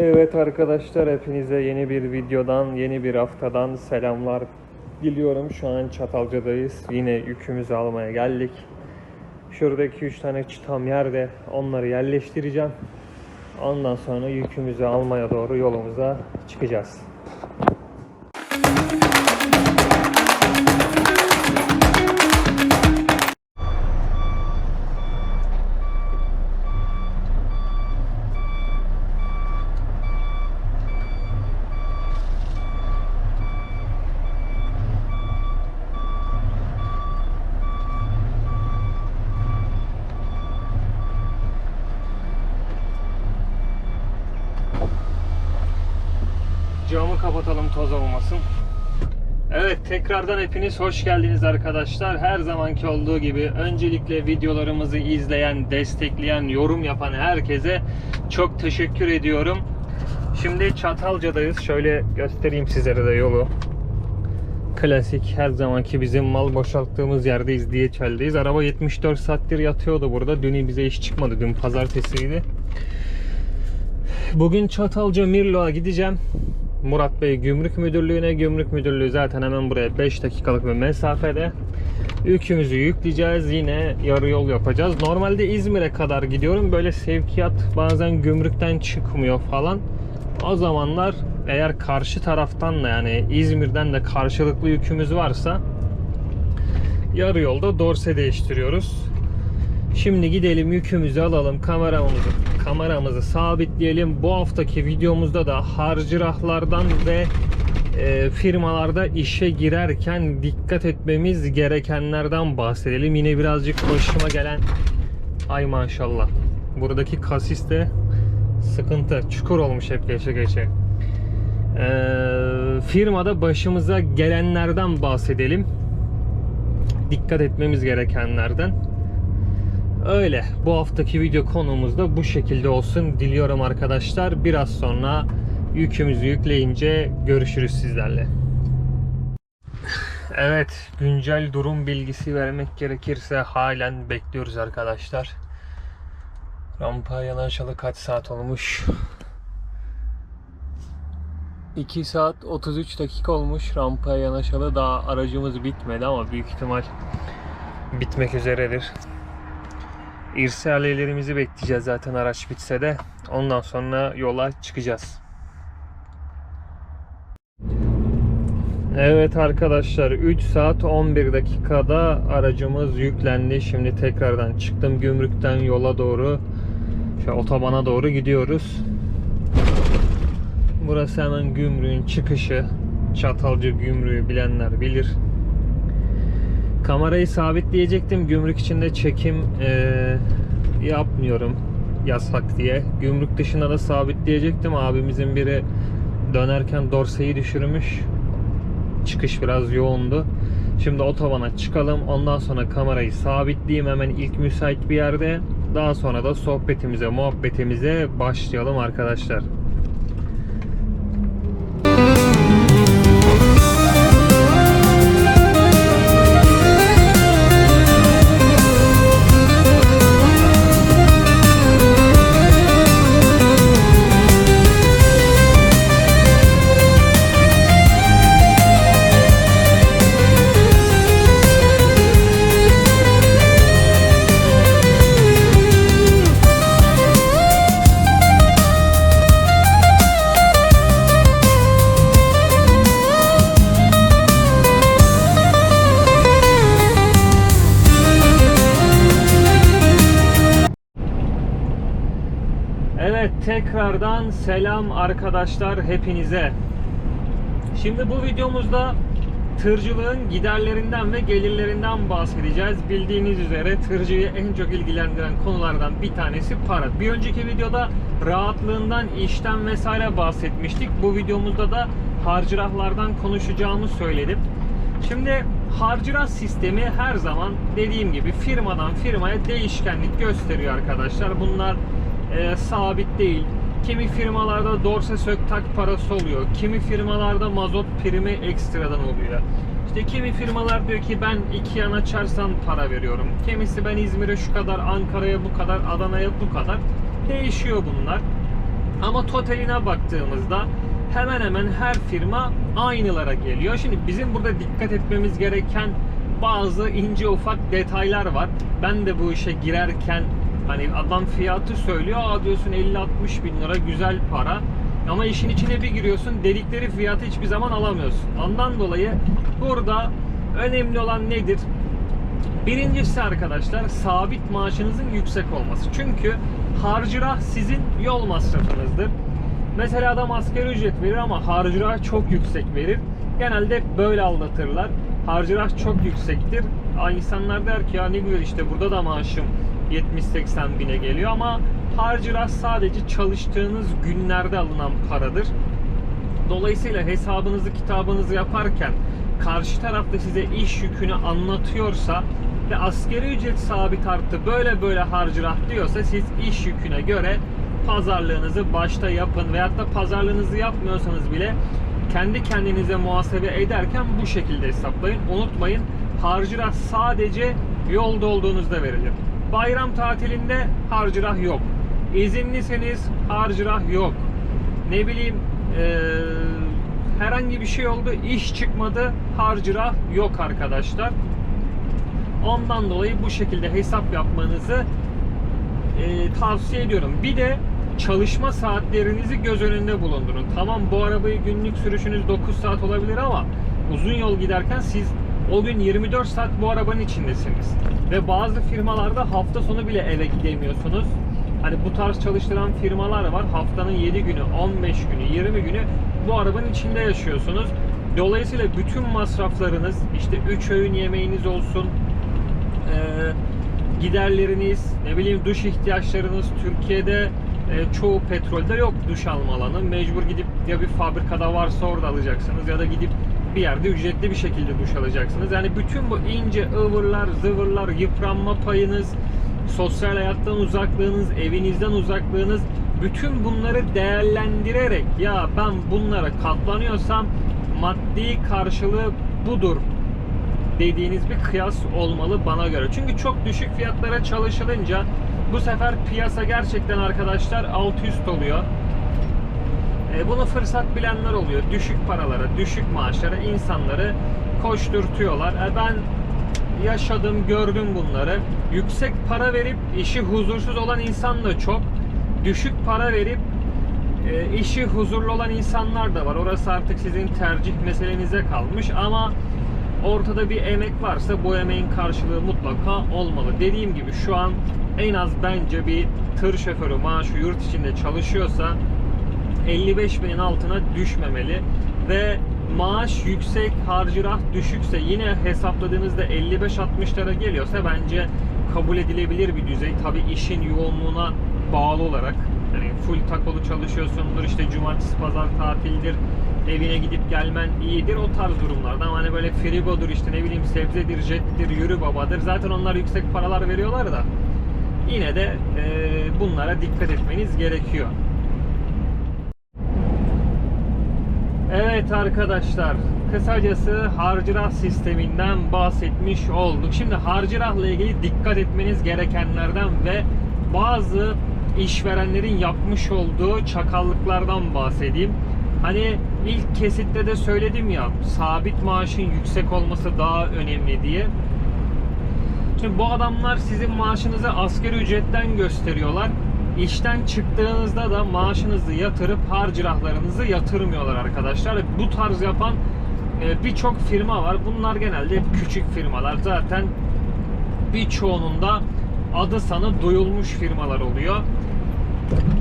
Evet arkadaşlar hepinize yeni bir videodan, yeni bir haftadan selamlar diliyorum. Şu an Çatalca'dayız. Yine yükümüzü almaya geldik. Şuradaki 3 tane çıtam yerde onları yerleştireceğim. Ondan sonra yükümüzü almaya doğru yolumuza çıkacağız. Kapatalım toz olmasın. Evet tekrardan hepiniz hoş geldiniz arkadaşlar. Her zamanki olduğu gibi öncelikle videolarımızı izleyen, destekleyen, yorum yapan herkese çok teşekkür ediyorum. Şimdi Çatalca'dayız. Şöyle göstereyim sizlere de yolu. Klasik her zamanki bizim mal boşalttığımız yerdeyiz diye çeldeyiz. Araba 74 saattir yatıyordu burada. Dün bize iş çıkmadı. Dün pazartesiydi. Bugün Çatalca Mirlo'ya gideceğim. Murat Bey Gümrük Müdürlüğü'ne. Gümrük Müdürlüğü zaten hemen buraya 5 dakikalık bir mesafede. Yükümüzü yükleyeceğiz. Yine yarı yol yapacağız. Normalde İzmir'e kadar gidiyorum. Böyle sevkiyat bazen gümrükten çıkmıyor falan. O zamanlar eğer karşı taraftan da yani İzmir'den de karşılıklı yükümüz varsa yarı yolda dorse değiştiriyoruz. Şimdi gidelim yükümüzü alalım kameramızı kameramızı sabitleyelim. Bu haftaki videomuzda da harcırahlardan ve e, firmalarda işe girerken dikkat etmemiz gerekenlerden bahsedelim. Yine birazcık başıma gelen ay maşallah. Buradaki kasis de sıkıntı. Çukur olmuş hep geçe geçe. E, firmada başımıza gelenlerden bahsedelim. Dikkat etmemiz gerekenlerden. Öyle. Bu haftaki video konumuz da bu şekilde olsun. Diliyorum arkadaşlar. Biraz sonra yükümüzü yükleyince görüşürüz sizlerle. Evet, güncel durum bilgisi vermek gerekirse halen bekliyoruz arkadaşlar. Rampaya yanaşalı kaç saat olmuş? 2 saat 33 dakika olmuş rampaya yanaşalı. Daha aracımız bitmedi ama büyük ihtimal bitmek üzeredir. İrsaliyelerimizi bekleyeceğiz zaten araç bitse de. Ondan sonra yola çıkacağız. Evet arkadaşlar 3 saat 11 dakikada aracımız yüklendi. Şimdi tekrardan çıktım gümrükten yola doğru. Şu otobana doğru gidiyoruz. Burası hemen gümrüğün çıkışı. Çatalca gümrüğü bilenler bilir. Kamerayı sabitleyecektim. Gümrük içinde çekim eee, yapmıyorum. Yasak diye. Gümrük dışında da sabitleyecektim. Abimizin biri dönerken dorseyi düşürmüş. Çıkış biraz yoğundu. Şimdi otobana çıkalım. Ondan sonra kamerayı sabitleyeyim hemen ilk müsait bir yerde. Daha sonra da sohbetimize, muhabbetimize başlayalım arkadaşlar. Tekrardan selam arkadaşlar hepinize. Şimdi bu videomuzda tırcılığın giderlerinden ve gelirlerinden bahsedeceğiz. Bildiğiniz üzere tırcıyı en çok ilgilendiren konulardan bir tanesi para. Bir önceki videoda rahatlığından, işten vesaire bahsetmiştik. Bu videomuzda da harcırahlardan konuşacağımı söyledim. Şimdi harcırah sistemi her zaman dediğim gibi firmadan firmaya değişkenlik gösteriyor arkadaşlar. Bunlar e, sabit değil. Kimi firmalarda dorse sök tak parası oluyor. Kimi firmalarda mazot primi ekstradan oluyor. İşte kimi firmalar diyor ki ben iki yan açarsam para veriyorum. Kimisi ben İzmir'e şu kadar, Ankara'ya bu kadar, Adana'ya bu kadar. Değişiyor bunlar. Ama totaline baktığımızda hemen hemen her firma aynılara geliyor. Şimdi bizim burada dikkat etmemiz gereken bazı ince ufak detaylar var. Ben de bu işe girerken hani adam fiyatı söylüyor. Aa diyorsun 50-60 bin lira güzel para. Ama işin içine bir giriyorsun dedikleri fiyatı hiçbir zaman alamıyorsun. Ondan dolayı burada önemli olan nedir? Birincisi arkadaşlar sabit maaşınızın yüksek olması. Çünkü harcırah sizin yol masrafınızdır. Mesela adam asgari ücret verir ama harcırah çok yüksek verir. Genelde böyle aldatırlar. Harcırah çok yüksektir. İnsanlar der ki ya ne güzel işte burada da maaşım 70-80 bine geliyor ama harcırah sadece çalıştığınız günlerde alınan paradır. Dolayısıyla hesabınızı kitabınızı yaparken karşı tarafta size iş yükünü anlatıyorsa ve askeri ücret sabit arttı böyle böyle harcırah diyorsa siz iş yüküne göre pazarlığınızı başta yapın veyahut da pazarlığınızı yapmıyorsanız bile kendi kendinize muhasebe ederken bu şekilde hesaplayın. Unutmayın harcırah sadece yolda olduğunuzda verilir. Bayram tatilinde harcırah yok. İzinliseniz harcırah yok. Ne bileyim eee, herhangi bir şey oldu, iş çıkmadı, harcırah yok arkadaşlar. Ondan dolayı bu şekilde hesap yapmanızı e, tavsiye ediyorum. Bir de çalışma saatlerinizi göz önünde bulundurun. Tamam bu arabayı günlük sürüşünüz 9 saat olabilir ama uzun yol giderken siz o gün 24 saat bu arabanın içindesiniz. Ve bazı firmalarda hafta sonu bile eve gidemiyorsunuz. Hani bu tarz çalıştıran firmalar var. Haftanın 7 günü, 15 günü, 20 günü bu arabanın içinde yaşıyorsunuz. Dolayısıyla bütün masraflarınız işte 3 öğün yemeğiniz olsun, ee, giderleriniz, ne bileyim duş ihtiyaçlarınız Türkiye'de e, çoğu petrolde yok duş alma alanı. Mecbur gidip ya bir fabrikada varsa orada alacaksınız ya da gidip bir yerde ücretli bir şekilde duş alacaksınız. Yani bütün bu ince ıvırlar, zıvırlar, yıpranma payınız, sosyal hayattan uzaklığınız, evinizden uzaklığınız bütün bunları değerlendirerek ya ben bunlara katlanıyorsam maddi karşılığı budur dediğiniz bir kıyas olmalı bana göre. Çünkü çok düşük fiyatlara çalışılınca bu sefer piyasa gerçekten arkadaşlar alt üst oluyor. E, bunu fırsat bilenler oluyor. Düşük paralara, düşük maaşlara insanları koşturtuyorlar. E, ben yaşadım, gördüm bunları. Yüksek para verip işi huzursuz olan insan da çok. Düşük para verip e, işi huzurlu olan insanlar da var. Orası artık sizin tercih meselenize kalmış ama ortada bir emek varsa bu emeğin karşılığı mutlaka olmalı. Dediğim gibi şu an en az bence bir tır şoförü maaşı yurt içinde çalışıyorsa 55 binin altına düşmemeli ve maaş yüksek, harcırah düşükse yine hesapladığınızda 55-60 lira geliyorsa bence kabul edilebilir bir düzey. Tabi işin yoğunluğuna bağlı olarak yani full takolu çalışıyorsundur işte cumartesi pazar tatildir evine gidip gelmen iyidir o tarz durumlarda ama hani böyle frigodur işte ne bileyim sebzedir jettir yürü babadır zaten onlar yüksek paralar veriyorlar da yine de e, bunlara dikkat etmeniz gerekiyor. Evet arkadaşlar, kısacası harcırah sisteminden bahsetmiş olduk. Şimdi harcırahla ilgili dikkat etmeniz gerekenlerden ve bazı işverenlerin yapmış olduğu çakallıklardan bahsedeyim. Hani ilk kesitte de söyledim ya, sabit maaşın yüksek olması daha önemli diye. Şimdi bu adamlar sizin maaşınızı asgari ücretten gösteriyorlar. İşten çıktığınızda da maaşınızı yatırıp harcırahlarınızı yatırmıyorlar arkadaşlar. Bu tarz yapan e, birçok firma var. Bunlar genelde küçük firmalar. Zaten birçoğunun da adı sanı duyulmuş firmalar oluyor.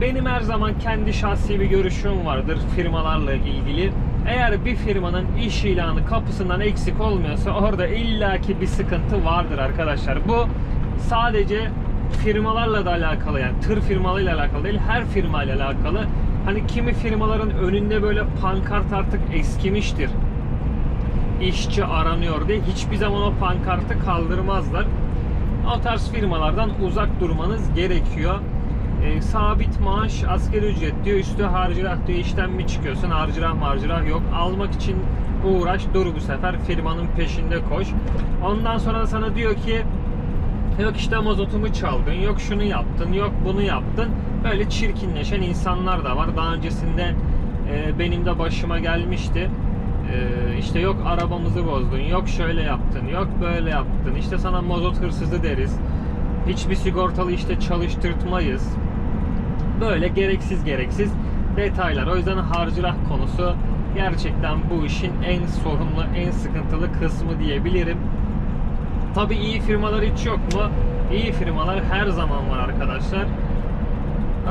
Benim her zaman kendi şahsi bir görüşüm vardır firmalarla ilgili. Eğer bir firmanın iş ilanı kapısından eksik olmuyorsa orada illaki bir sıkıntı vardır arkadaşlar. Bu sadece firmalarla da alakalı yani tır firmalarıyla alakalı değil her firmayla alakalı. Hani kimi firmaların önünde böyle pankart artık eskimiştir. İşçi aranıyor diye hiçbir zaman o pankartı kaldırmazlar. O tarz firmalardan uzak durmanız gerekiyor. E, sabit maaş, asgari ücret diyor, üstü harcırah diyor, işten mi çıkıyorsun, harcırah marcırah yok. Almak için uğraş, dur bu sefer firmanın peşinde koş. Ondan sonra sana diyor ki Yok işte mazotumu çaldın, yok şunu yaptın, yok bunu yaptın. Böyle çirkinleşen insanlar da var. Daha öncesinde e, benim de başıma gelmişti. E, işte yok arabamızı bozdun, yok şöyle yaptın, yok böyle yaptın. İşte sana mazot hırsızı deriz. Hiçbir sigortalı işte çalıştırtmayız. Böyle gereksiz gereksiz detaylar. O yüzden harcırah konusu gerçekten bu işin en sorunlu, en sıkıntılı kısmı diyebilirim. Tabii iyi firmalar hiç yok mu? İyi firmalar her zaman var arkadaşlar.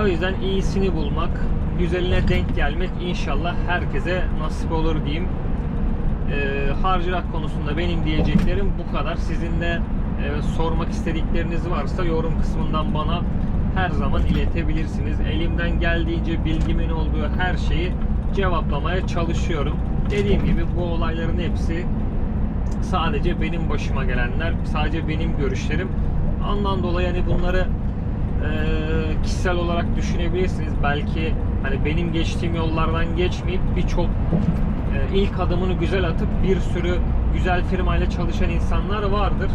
O yüzden iyisini bulmak, güzeline denk gelmek inşallah herkese nasip olur diyeyim. Ee, harcırak konusunda benim diyeceklerim bu kadar. Sizin de e, sormak istedikleriniz varsa yorum kısmından bana her zaman iletebilirsiniz. Elimden geldiğince bilgimin olduğu her şeyi cevaplamaya çalışıyorum. Dediğim gibi bu olayların hepsi sadece benim başıma gelenler, sadece benim görüşlerim. Ondan dolayı hani bunları e, kişisel olarak düşünebilirsiniz. Belki hani benim geçtiğim yollardan geçmeyip birçok e, ilk adımını güzel atıp bir sürü güzel firmayla çalışan insanlar vardır.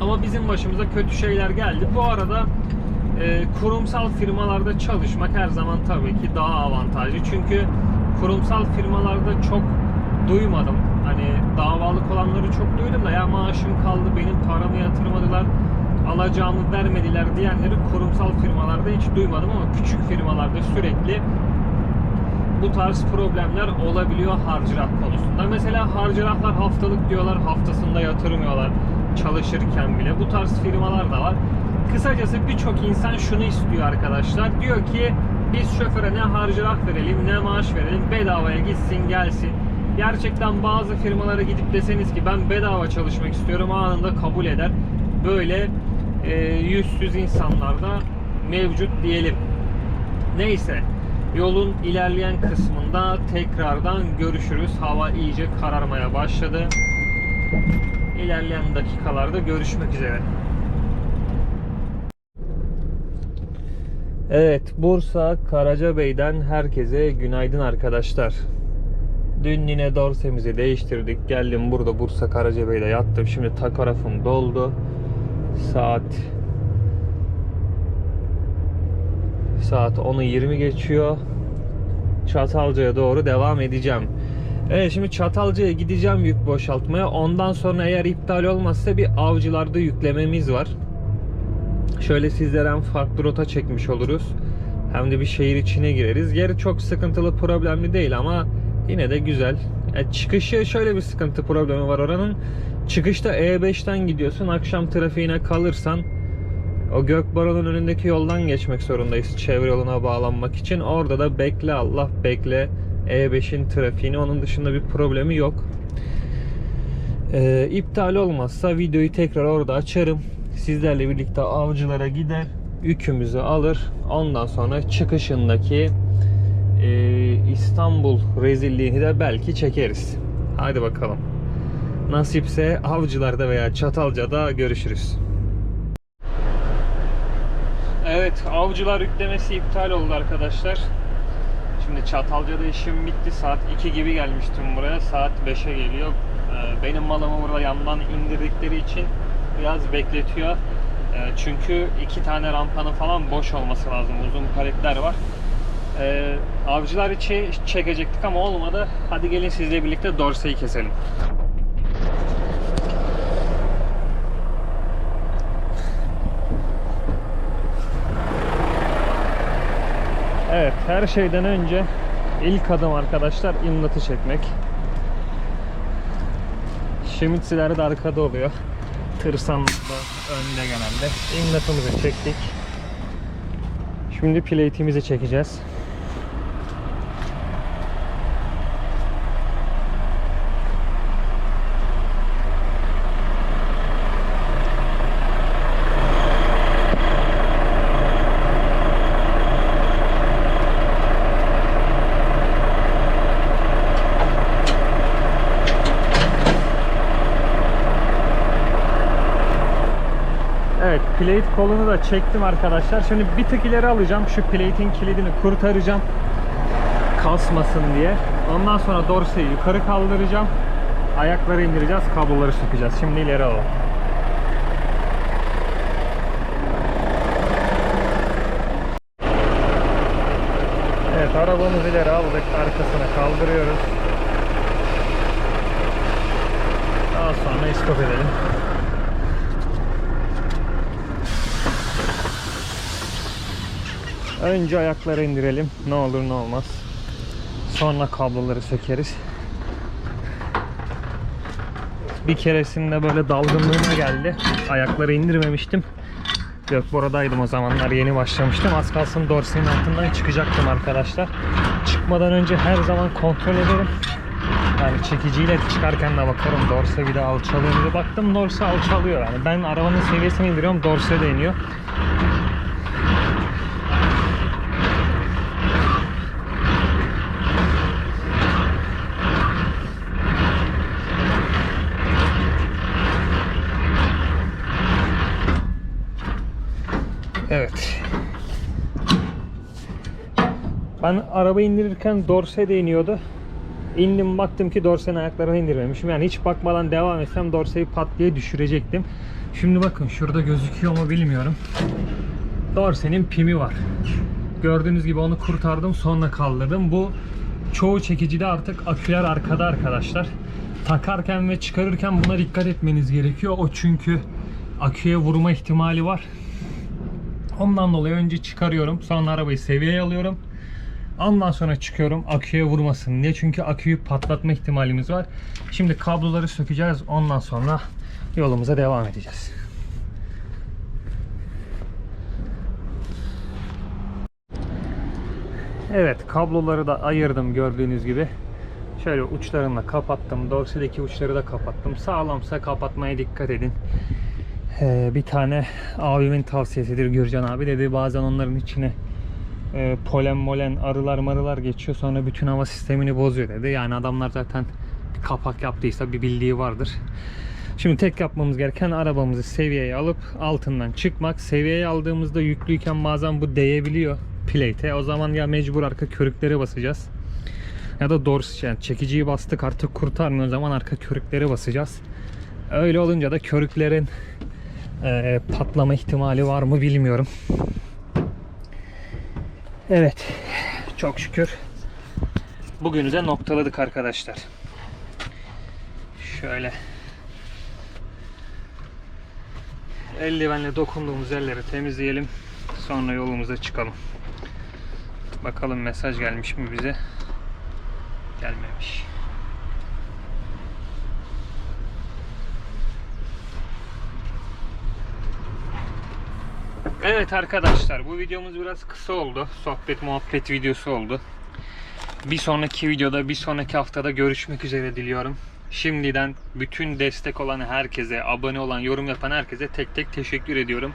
Ama bizim başımıza kötü şeyler geldi. Bu arada e, kurumsal firmalarda çalışmak her zaman tabii ki daha avantajlı. Çünkü kurumsal firmalarda çok duymadım. Hani davalık olanları çok duydum da ya maaşım kaldı, benim paramı yatırmadılar, alacağımı vermediler diyenleri kurumsal firmalarda hiç duymadım ama küçük firmalarda sürekli bu tarz problemler olabiliyor harcırah konusunda. Mesela harcırahlar haftalık diyorlar, haftasında yatırmıyorlar çalışırken bile. Bu tarz firmalar da var. Kısacası birçok insan şunu istiyor arkadaşlar. Diyor ki biz şoföre ne harcırah verelim ne maaş verelim bedavaya gitsin gelsin. Gerçekten bazı firmalara gidip deseniz ki ben bedava çalışmak istiyorum anında kabul eder. Böyle e, yüzsüz insanlar da mevcut diyelim. Neyse yolun ilerleyen kısmında tekrardan görüşürüz. Hava iyice kararmaya başladı. İlerleyen dakikalarda görüşmek üzere. Evet, Bursa Karacabey'den herkese günaydın arkadaşlar. Dün yine dorsemizi değiştirdik. Geldim burada Bursa Karacabey'de yattım. Şimdi takarafım doldu. Saat Saat 10'u 20 geçiyor. Çatalca'ya doğru devam edeceğim. Evet şimdi Çatalca'ya gideceğim yük boşaltmaya. Ondan sonra eğer iptal olmazsa bir avcılarda yüklememiz var. Şöyle sizlere hem farklı rota çekmiş oluruz. Hem de bir şehir içine gireriz. Yeri çok sıkıntılı problemli değil ama yine de güzel. E, çıkışı şöyle bir sıkıntı problemi var oranın. Çıkışta E5'ten gidiyorsun. Akşam trafiğine kalırsan o Gökbaron'un önündeki yoldan geçmek zorundayız çevre yoluna bağlanmak için. Orada da bekle Allah bekle E5'in trafiğini. Onun dışında bir problemi yok. Ee, iptal olmazsa videoyu tekrar orada açarım. Sizlerle birlikte avcılara gider, yükümüzü alır. Ondan sonra çıkışındaki e, İstanbul rezilliğini de belki çekeriz. Hadi bakalım. Nasipse avcılarda veya Çatalca'da görüşürüz. Evet, avcılar yüklemesi iptal oldu arkadaşlar. Şimdi Çatalca'da işim bitti. Saat 2 gibi gelmiştim buraya. Saat 5'e geliyor. Ee, Benim malımı burada yandan indirdikleri için biraz bekletiyor. Ee, Çünkü iki tane rampanın falan boş olması lazım. Uzun paletler var. Ee, Avcılar içi çekecektik ama olmadı. Hadi gelin sizle birlikte dorseyi keselim. Evet, her şeyden önce ilk adım arkadaşlar imlatı çekmek. Şemitsiler de arkada oluyor. Tırsan da önde genelde. İmlatımızı çektik. Şimdi plate'imizi çekeceğiz. plate kolunu da çektim arkadaşlar. Şimdi bir tık ileri alacağım. Şu plate'in kilidini kurtaracağım. Kasmasın diye. Ondan sonra dorseyi yukarı kaldıracağım. Ayakları indireceğiz. Kabloları sıkacağız. Şimdi ileri alalım. Evet arabamızı ileri aldık. Arkasını kaldırıyoruz. Daha sonra istop edelim. Önce ayakları indirelim. Ne olur ne olmaz. Sonra kabloları sökeriz. Bir keresinde böyle dalgınlığına geldi. Ayakları indirmemiştim. Yok buradaydım o zamanlar yeni başlamıştım. Az kalsın dorsenin altından çıkacaktım arkadaşlar. Çıkmadan önce her zaman kontrol ederim. Yani çekiciyle çıkarken de bakarım dorse bir de alçalıyor diye. Baktım dorse alçalıyor yani. Ben arabanın seviyesini indiriyorum dorse de iniyor. Evet. Ben araba indirirken dorse de iniyordu. İndim baktım ki dorsenin ayaklarını indirmemişim. Yani hiç bakmadan devam etsem dorseyi pat diye düşürecektim. Şimdi bakın şurada gözüküyor mu bilmiyorum. Dorsenin pimi var. Gördüğünüz gibi onu kurtardım sonra kaldırdım. Bu çoğu çekicide artık aküler arkada arkadaşlar. Takarken ve çıkarırken buna dikkat etmeniz gerekiyor. O çünkü aküye vurma ihtimali var. Ondan dolayı önce çıkarıyorum. Sonra arabayı seviyeye alıyorum. Ondan sonra çıkıyorum aküye vurmasın diye. Çünkü aküyü patlatma ihtimalimiz var. Şimdi kabloları sökeceğiz. Ondan sonra yolumuza devam edeceğiz. Evet kabloları da ayırdım gördüğünüz gibi. Şöyle uçlarını da kapattım. Dorsedeki uçları da kapattım. Sağlamsa kapatmaya dikkat edin. Ee, bir tane abimin tavsiyesidir Gürcan abi dedi bazen onların içine e, polen molen arılar marılar geçiyor sonra bütün hava sistemini bozuyor dedi. Yani adamlar zaten bir kapak yaptıysa bir bildiği vardır. Şimdi tek yapmamız gereken arabamızı seviyeye alıp altından çıkmak. Seviyeye aldığımızda yüklüyken bazen bu değebiliyor plate'e. O zaman ya mecbur arka körükleri basacağız. Ya da doğrusu yani çekiciyi bastık artık kurtarmıyor zaman arka körükleri basacağız. Öyle olunca da körüklerin e, patlama ihtimali var mı bilmiyorum. Evet. Çok şükür. Bugünü de noktaladık arkadaşlar. Şöyle. Eldivenle dokunduğumuz yerleri temizleyelim. Sonra yolumuza çıkalım. Bakalım mesaj gelmiş mi bize? Gelmemiş. Evet arkadaşlar bu videomuz biraz kısa oldu. Sohbet muhabbet videosu oldu. Bir sonraki videoda bir sonraki haftada görüşmek üzere diliyorum. Şimdiden bütün destek olan herkese, abone olan, yorum yapan herkese tek tek teşekkür ediyorum.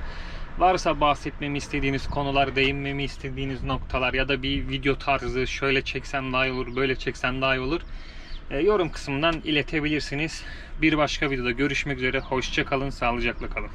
Varsa bahsetmemi istediğiniz konular, değinmemi istediğiniz noktalar ya da bir video tarzı şöyle çeksem daha iyi olur, böyle çeksem daha iyi olur. E, yorum kısmından iletebilirsiniz. Bir başka videoda görüşmek üzere. Hoşça kalın, sağlıcakla kalın.